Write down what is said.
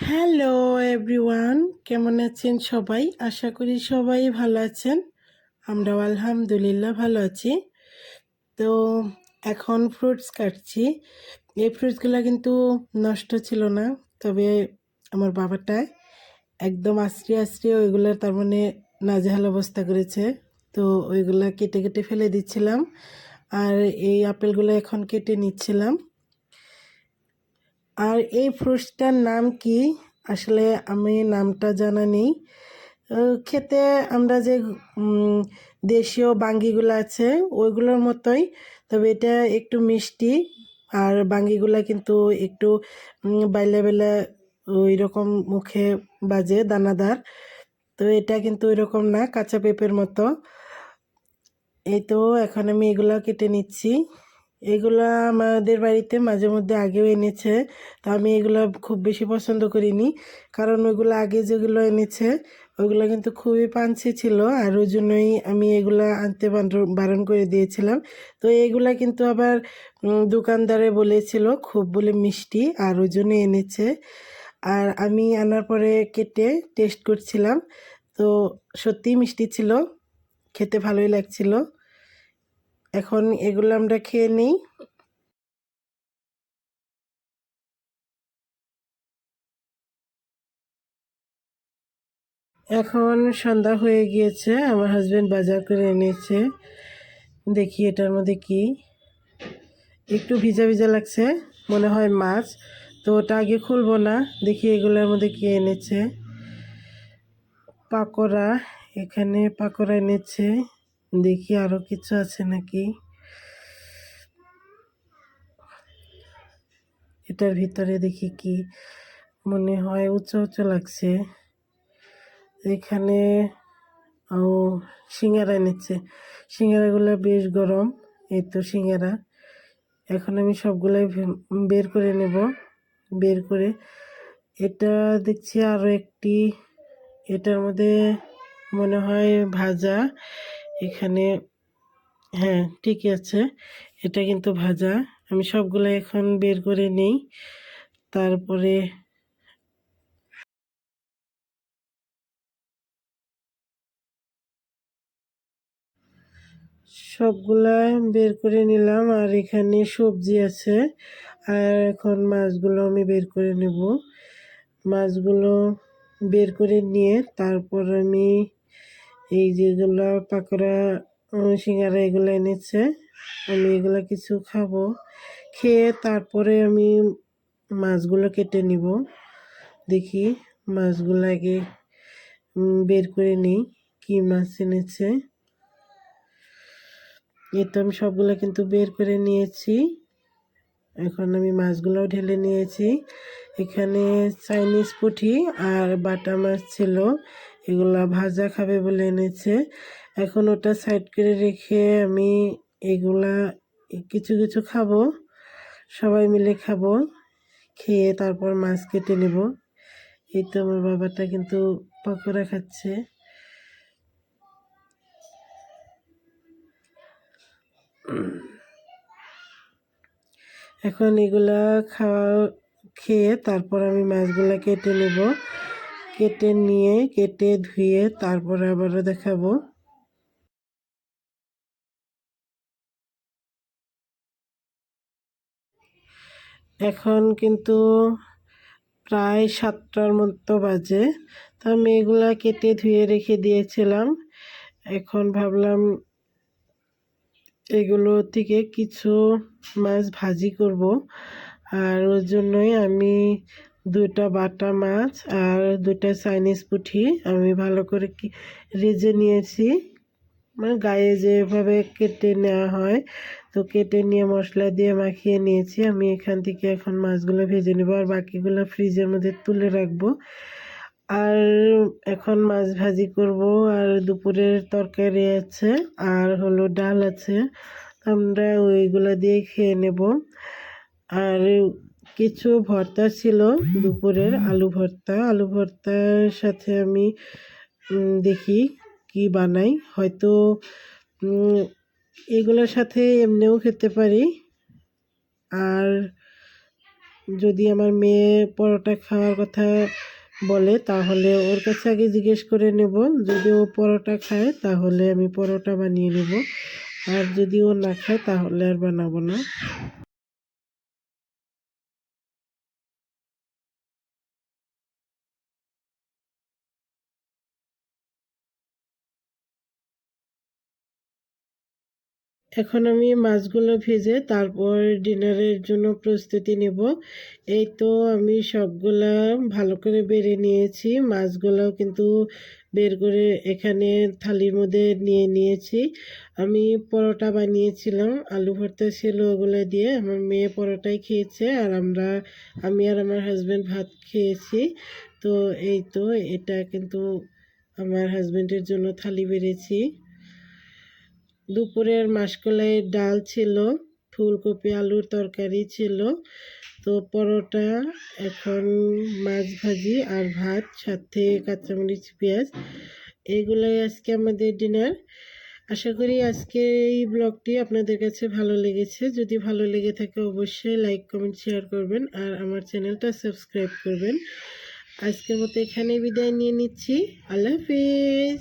Hello everyone কেমন আছেন সবাই? আশা করি সবাই ভালো আছেন। আমরাও আলহামদুলিল্লাহ ভালো আছি। তো এখন ফ্রুটস কাটছি। এই ফ্রুটসগুলো কিন্তু নষ্ট ছিল না, তবে আমার বাবাটা একদম আশ্রি আশ্রি ওইগুলো তার মানে নাজেহাল অবস্থা করেছে। তো ওইগুলা কেটে কেটে ফেলে দিচ্ছিলাম। আর এই আপেলগুলো এখন কেটে নিচ্ছিলাম। আর এই ফ্রুটসটার নাম কি? আসলে আমি নামটা জানা নেই। খেতে আমরা যে দেশীয় বাঙ্গিগুলো আছে, ওইগুলোর মতোই। তবে এটা একটু মিষ্টি, আর বাঙ্গিগুলা কিন্তু একটু বাইলে বেলে ওই রকম মুখে বাজে, দানাদার। তো এটা কিন্তু ওই রকম না, কাঁচা পেঁপের মতো। এই তো, এখন আমি এগুলো কেটে নিচ্ছি। এগুলা আমাদের বাড়িতে মাঝে মধ্যে আগেও এনেছে, তো আমি এগুলো খুব বেশি পছন্দ করিনি। কারণ ওইগুলো আগে যেগুলো এনেছে, ওইগুলো কিন্তু খুবই পাঞ্চি ছিল, আর ওই জন্যই আমি এগুলো আনতে বারণ করে দিয়েছিলাম। তো এগুলা কিন্তু আবার দোকানদারে বলেছিল খুব বলে মিষ্টি, আর ওই জন্য এনেছে। আর আমি আনার পরে কেটে টেস্ট করছিলাম, তো সত্যিই মিষ্টি ছিল, খেতে ভালোই লাগছিল। এখন এগুলো আমরা খেয়ে নিই। এখন সন্ধ্যা হয়ে গিয়েছে, আমার হাজব্যান্ড বাজার করে এনেছে। দেখি এটার মধ্যে কি। একটু ভিজা ভিজা লাগছে, মনে হয় মাছ, তো ওটা আগে খুলবো না। দেখি এগুলোর মধ্যে কি এনেছে। পাকোড়া, এখানে পাকোড়া এনেছে। দেখি আরও কিছু আছে নাকি? এটার ভিতরে দেখি কি মনে হয় উঁচু উঁচু লাগছে। এখানে, ও, সিঙ্গারা এনেছে। সিঙ্গারাগুলো বেশ গরম, এই তো সিঙ্গারা। এখন আমি সবগুলাই বের করে নেব, বের করে। এটা দেখছি আরও একটি, এটার মধ্যে মনে হয় ভাজা। এখানে হ্যাঁ ঠিকই আছে। এটা কিন্তু ভাজা। আমি সবগুলো এখন বের করে নেই। তারপরে সবগুলা বের করে নিলাম। আর এখানে সবজি আছে। আর এখন মাছগুলো আমি বের করে নেব। মাছগুলো বের করে নিয়ে তারপর আমি এই যেগুলো পাকোড়া সিঙ্গারা এগুলো এনেছে, আমি এগুলো কিছু খাব। খেয়ে তারপরে আমি মাছগুলো কেটে নিব। দেখি মাছগুলো আগে বের করে নিই, কী মাছ এনেছে। এই তো আমি সবগুলো কিন্তু বের করে নিয়েছি। এখন আমি মাছগুলোও ঢেলে নিয়েছি। এখানে চাইনিজ পুঁটি আর বাটা মাছ ছিল। এগুলা ভাজা খাবে বলে এনেছে। এখন ওটা সাইড করে রেখে আমি এগুলা কিছু কিছু খাব। সবাই মিলে খাব। খেয়ে তারপর মাছ কেটে নেব। এই তো আমার বাবাটা কিন্তু পকোড়া খাচ্ছে। এখন এগুলা খাওয়া, খেয়ে তারপর আমি মাছগুলা কেটে নেব। কেটে নিয়ে, কেটে ধুয়ে তারপরে আবারও দেখাবো। এখন কিন্তু প্রায় সাতটার মতো বাজে, তো আমি এগুলা কেটে ধুয়ে রেখে দিয়েছিলাম। এখন ভাবলাম এগুলো থেকে কিছু মাছ ভাজি করব। আর ওর জন্যই আমি দুটা বাটা মাছ আর দুটা চাইনিজ পুঁটি আমি ভালো করে রেজে নিয়েছি। মানে গায়ে যেভাবে কেটে নেওয়া হয়, তো কেটে নিয়ে মশলা দিয়ে মাখিয়ে নিয়েছি। আমি এখান থেকে এখন মাছগুলো ভেজে নেব আর বাকিগুলো ফ্রিজের মধ্যে তুলে রাখব। আর এখন মাছ ভাজি করব। আর দুপুরের তরকারি আছে আর হলো ডাল আছে। আমরা ওইগুলো দিয়ে খেয়ে নেব। আর কিছু ভর্তা ছিল, দুপুরের আলু ভর্তা। আলু ভর্তার সাথে আমি দেখি কি বানাই। হয়তো এগুলোর সাথে এমনিও খেতে পারি। আর যদি আমার মেয়ে পরোটা খাওয়ার কথা বলে, তাহলে ওর কাছে আগে জিজ্ঞেস করে নেব। যদি ও পরোটা খায়, তাহলে আমি পরোটা বানিয়ে নেব। আর যদি ও না খায়, তাহলে আর বানাবো না। এখন আমি মাছগুলো ভেজে তারপর ডিনারের জন্য প্রস্তুতি নেব। এই তো আমি সবগুলা ভালো করে বেড়ে নিয়েছি। মাছগুলোও কিন্তু বের করে এখানে থালির মধ্যে নিয়ে নিয়েছি। আমি পরোটা বানিয়েছিলাম, আলু ভর্তা ছিল ওগুলো দিয়ে। আমার মেয়ে পরোটাই খেয়েছে আর আমরা, আমি আর আমার হাজব্যান্ড ভাত খেয়েছি। তো এই তো এটা কিন্তু আমার হাজব্যান্ডের জন্য থালি বেড়েছি। দুপুরের মাসকলাইয়ের ডাল ছিল, ফুলকপি, আলুর তরকারি ছিল। তো পরোটা, এখন মাছ ভাজি আর ভাত, সাথে কাঁচামরিচ, পেঁয়াজ। এগুলোই আজকে আমাদের ডিনার। আশা করি আজকে এই ব্লগটি আপনাদের কাছে ভালো লেগেছে। যদি ভালো লেগে থাকে অবশ্যই লাইক, কমেন্ট, শেয়ার করবেন আর আমার চ্যানেলটা সাবস্ক্রাইব করবেন। আজকের মতো এখানে বিদায় নিয়ে নিচ্ছি। আল্লাহ হাফিজ।